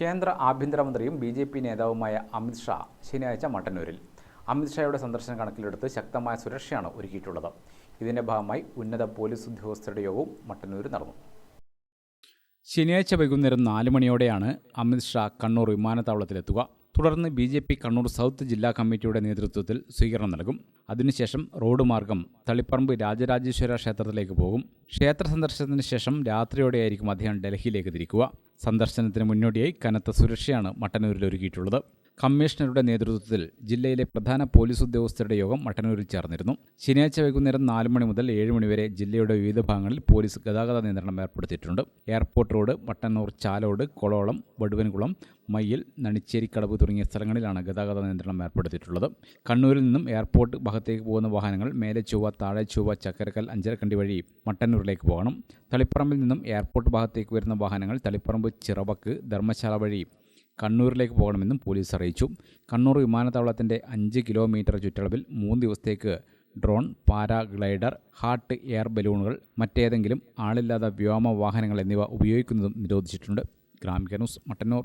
കേന്ദ്ര ആഭ്യന്തരമന്ത്രിയും B J P നേതാവുമായ അമിത് ഷാ ശനിയാഴ്ച മട്ടന്നൂരിൽ. അമിത് ഷായുടെ സന്ദർശനം കണക്കിലെടുത്ത് ശക്തമായ സുരക്ഷയാണ് ഒരുക്കിയിട്ടുള്ളത്. ഇതിന്റെ ഭാഗമായി ഉന്നത പോലീസ് ഉദ്യോഗസ്ഥരുടെ യോഗവും മട്ടന്നൂരിൽ നടന്നു. ശനിയാഴ്ച വൈകുന്നേരം നാല് മണിയോടെയാണ് അമിത് ഷാ കണ്ണൂർ വിമാനത്താവളത്തിലെത്തുക. തുടർന്ന് B J P Kannur south ജില്ലാ കമ്മിറ്റിയുടെ നേതൃത്വത്തിൽ സ്വീകരണം നൽകും. അതിനുശേഷം റോഡ് മാർഗം തളിപ്പറമ്പ് രാജരാജേശ്വര ക്ഷേത്രത്തിലേക്ക് പോകും. ക്ഷേത്ര സന്ദർശനത്തിന് ശേഷം രാത്രിയോടെയായിരിക്കും അദ്ദേഹം ഡൽഹിയിലേക്ക് തിരിക്കുക. സന്ദർശനത്തിന് മുന്നോടിയായി കനത്ത സുരക്ഷയാണ് മട്ടന്നൂരിൽ ഒരുക്കിയിട്ടുള്ളത്. കമ്മീഷണറുടെ നേതൃത്വത്തിൽ ജില്ലയിലെ പ്രധാന പോലീസ് ഉദ്യോഗസ്ഥരുടെ യോഗം മട്ടന്നൂരിൽ ചേർന്നിരുന്നു. ശനിയാഴ്ച വൈകുന്നേരം നാല് മണി മുതൽ ഏഴ് മണിവരെ ജില്ലയുടെ വിവിധ ഭാഗങ്ങളിൽ പോലീസ് ഗതാഗത നിയന്ത്രണം ഏർപ്പെടുത്തിയിട്ടുണ്ട്. എയർപോർട്ട് റോഡ് മട്ടന്നൂർ ചാലോട് കൊളോളം വടുവൻകുളം മയ്യിൽ നണിച്ചേരിക്കടവ് തുടങ്ങിയ സ്ഥലങ്ങളിലാണ് ഗതാഗത നിയന്ത്രണം ഏർപ്പെടുത്തിയിട്ടുള്ളത്. കണ്ണൂരിൽ നിന്നും എയർപോർട്ട് ഭാഗത്തേക്ക് പോകുന്ന വാഹനങ്ങൾ മേലെ ചൊവ്വ താഴെ ചൊവ്വ ചക്കരക്കൽ അഞ്ചരക്കണ്ടി വഴി മട്ടന്നൂരിലേക്ക് പോകണം. തളിപ്പറമ്പിൽ നിന്നും എയർപോർട്ട് ഭാഗത്തേക്ക് വരുന്ന വാഹനങ്ങൾ തളിപ്പറമ്പ് ചിറവക്ക് ധർമ്മശാല വഴി കണ്ണൂരിലേക്ക് പോകണമെന്നും പോലീസ് അറിയിച്ചു. കണ്ണൂർ വിമാനത്താവളത്തിന്റെ അഞ്ച് കിലോമീറ്റർ ചുറ്റളവിൽ മൂന്ന് ദിവസത്തേക്ക് ഡ്രോൺ പാരാഗ്ലൈഡർ ഹാർട്ട് എയർ ബലൂണുകൾ മറ്റേതെങ്കിലും ആളില്ലാത്ത വ്യോമ വാഹനങ്ങൾ എന്നിവ ഉപയോഗിക്കുന്നതും നിരോധിച്ചിട്ടുണ്ട്. Gramika news Mattannur.